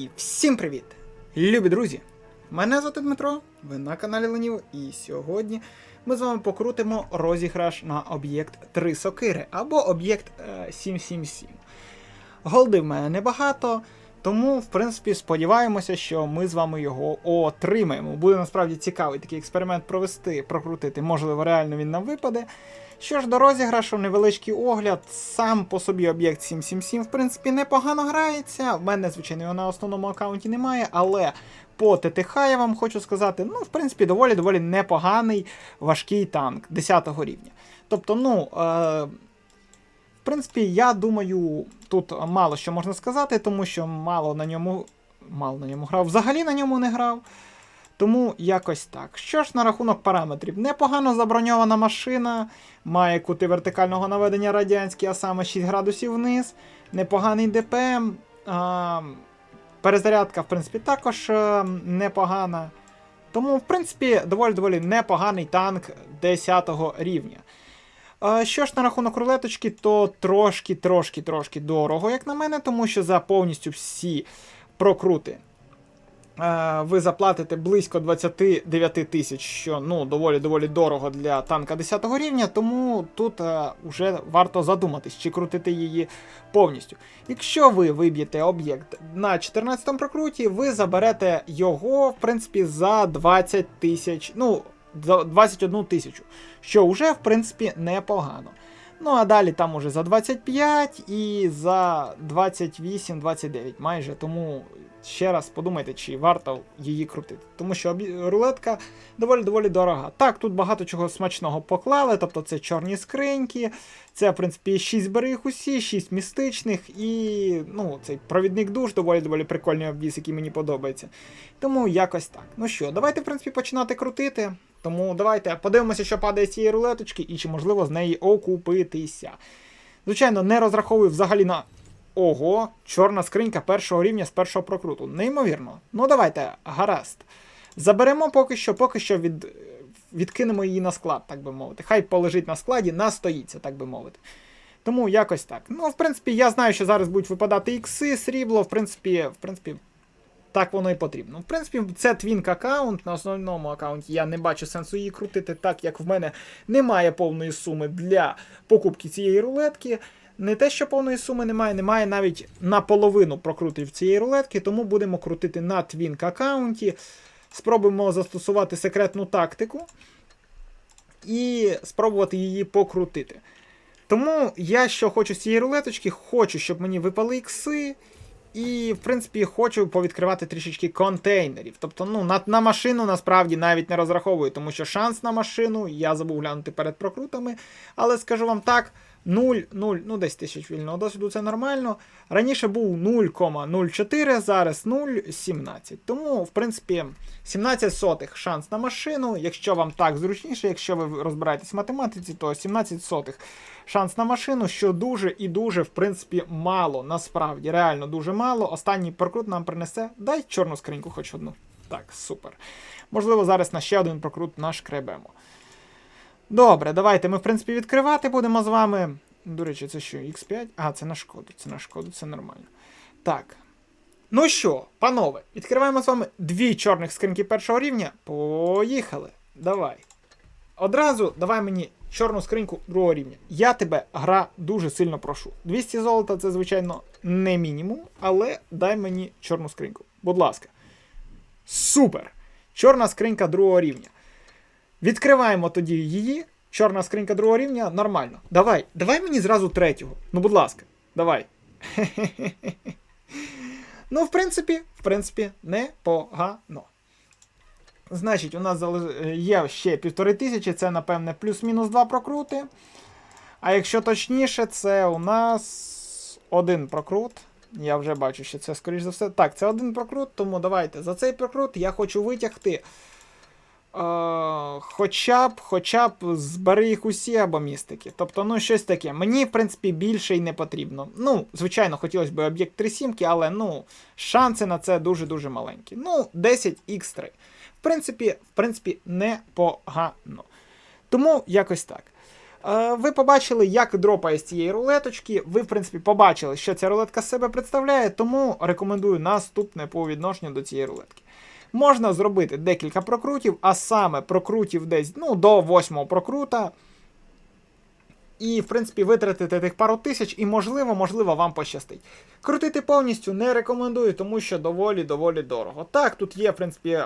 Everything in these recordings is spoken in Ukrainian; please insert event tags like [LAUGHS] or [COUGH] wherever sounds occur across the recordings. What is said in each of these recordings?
І всім привіт! Любі друзі! Мене звати Дмитро, ви на каналі Ленів, і сьогодні ми з вами покрутимо розіграш на об'єкт 3 сокири або об'єкт е, 777. Голди в мене небагато, тому, в принципі, сподіваємося, що ми з вами його отримаємо. Буде насправді цікавий такий експеримент провести, прокрутити. Можливо, реально він нам випаде. Що ж до розіграшу, невеличкий огляд, сам по собі об'єкт 777, в принципі, непогано грається. В мене, звичайно, його на основному аккаунті немає, але по ТТХ я вам хочу сказати, ну, в принципі, доволі доволі непоганий важкий танк 10 рівня. Тобто, ну. Е- в принципі, я думаю, тут мало що можна сказати, тому що мало на ньому мало на ньому грав, взагалі на ньому не грав. Тому якось так. Що ж на рахунок параметрів? Непогано заброньована машина, має кути вертикального наведення радянські, а саме 6 градусів вниз, непоганий ДПМ. А, перезарядка, в принципі, також а, непогана. Тому, в принципі, доволі-доволі непоганий танк 10 рівня. Що ж на рахунок рулеточки, то трошки, трошки, трошки дорого, як на мене, тому що за повністю всі прокрути е, ви заплатите близько 29 тисяч, що ну, доволі-доволі дорого для танка 10 рівня, тому тут е, вже варто задуматись, чи крутити її повністю. Якщо ви виб'єте об'єкт на 14 прокруті, ви заберете його, в принципі, за 20 тисяч, ну, за 21 тисячу, що вже, в принципі, непогано. Ну, а далі там уже за 25 і за 28-29 майже. Тому ще раз подумайте, чи варто її крутити. Тому що рулетка доволі-доволі дорога. Так, тут багато чого смачного поклали, тобто це чорні скриньки, це, в принципі, 6 берег усі, 6 містичних і ну, цей провідник душ доволі-доволі прикольний обвіз, який мені подобається. Тому якось так. Ну що, давайте, в принципі, починати крутити. Тому давайте подивимося, що падає з цієї рулеточки, і чи можливо з неї окупитися. Звичайно, не розраховую взагалі на. Ого, чорна скринька першого рівня з першого прокруту. Неймовірно. Ну давайте, гаразд. Заберемо поки що, поки що від, відкинемо її на склад, так би мовити. Хай полежить на складі, настоїться, так би мовити. Тому якось так. Ну, в принципі, я знаю, що зараз будуть випадати ікси, срібло, в принципі, в принципі, так воно і потрібно. В принципі, це твінк аккаунт. На основному аккаунті я не бачу сенсу її крутити, так як в мене немає повної суми для покупки цієї рулетки. Не те, що повної суми немає, немає навіть наполовину прокрутив цієї рулетки, тому будемо крутити на твінк аккаунті. Спробуємо застосувати секретну тактику і спробувати її покрутити. Тому я що хочу з цієї рулеточки, хочу, щоб мені випали ікси. І, в принципі, хочу повідкривати трішечки контейнерів. Тобто, ну, на, на машину насправді навіть не розраховую, тому що шанс на машину я забув глянути перед прокрутами. Але скажу вам так: 0, 0, ну десь тисяч вільного досвіду це нормально. Раніше був 0,04, зараз 0,17. Тому, в принципі, 17 сотих шанс на машину. Якщо вам так зручніше, якщо ви розбираєтесь в математиці, то 17 сотих шанс на машину, що дуже і дуже, в принципі, мало. Насправді, реально дуже мало. Останній прокрут нам принесе. Дай чорну скриньку хоч одну. Так, супер. Можливо, зараз на ще один прокрут нашкребемо. Добре, давайте ми, в принципі, відкривати будемо з вами. До речі, це що, X5? А, це на шкоду, це на шкоду, це нормально. Так. Ну що, панове, відкриваємо з вами дві чорних скриньки першого рівня. Поїхали. Давай. Одразу давай мені чорну скриньку другого рівня. Я тебе, гра, дуже сильно прошу. 200 золота це, звичайно, не мінімум, але дай мені чорну скриньку. Будь ласка. Супер! Чорна скринька другого рівня. Відкриваємо тоді її. Чорна скринька другого рівня, нормально. Давай, давай мені зразу третього. Ну, будь ласка, давай. [LAUGHS] ну, в принципі, в принципі, непогано. Значить, у нас є ще півтори тисячі, це, напевне, плюс-мінус два прокрути. А якщо точніше, це у нас один прокрут. Я вже бачу, що це, скоріш за все. Так, це один прокрут, тому давайте. За цей прокрут я хочу витягти. Е, хоча б хоча б збери їх усі або містики. Тобто, ну, щось таке. Мені, в принципі, більше й не потрібно. Ну, звичайно, хотілося б об'єкт 3 сімки, але ну, шанси на це дуже-дуже маленькі. Ну, 10х3. В принципі, в принципі, непогано. Тому якось так. Е, Ви побачили, як дропає з цієї рулеточки. Ви, в принципі, побачили, що ця рулетка з себе представляє, тому рекомендую наступне по відношенню до цієї рулетки. Можна зробити декілька прокрутів, а саме прокрутів десь ну, до восьмого прокрута. І, в принципі, витратити тих пару тисяч, і можливо, можливо, вам пощастить. Крутити повністю не рекомендую, тому що доволі-доволі дорого. Так, тут є, в принципі,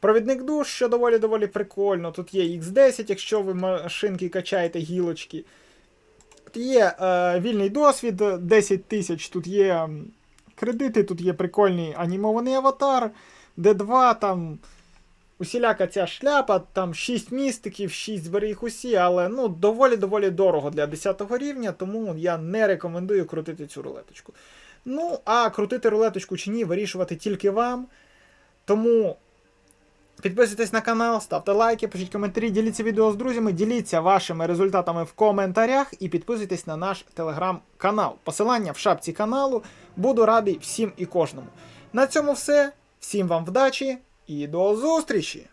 провідник душ, що доволі-доволі прикольно. Тут є X10, якщо ви машинки качаєте гілочки. Тут є е, вільний досвід 10 тисяч, тут є кредити, тут є прикольний анімований аватар, D2, там усіляка ця шляпа, там 6 містиків, 6 збери їх усі, але ну, доволі-доволі дорого для 10 рівня, тому я не рекомендую крутити цю рулеточку. Ну, а крутити рулеточку чи ні, вирішувати тільки вам. Тому підписуйтесь на канал, ставте лайки, пишіть коментарі, діліться відео з друзями, діліться вашими результатами в коментарях і підписуйтесь на наш телеграм-канал. Посилання в шапці каналу. Буду радий всім і кожному. На цьому все. Всім вам вдачі і до зустрічі!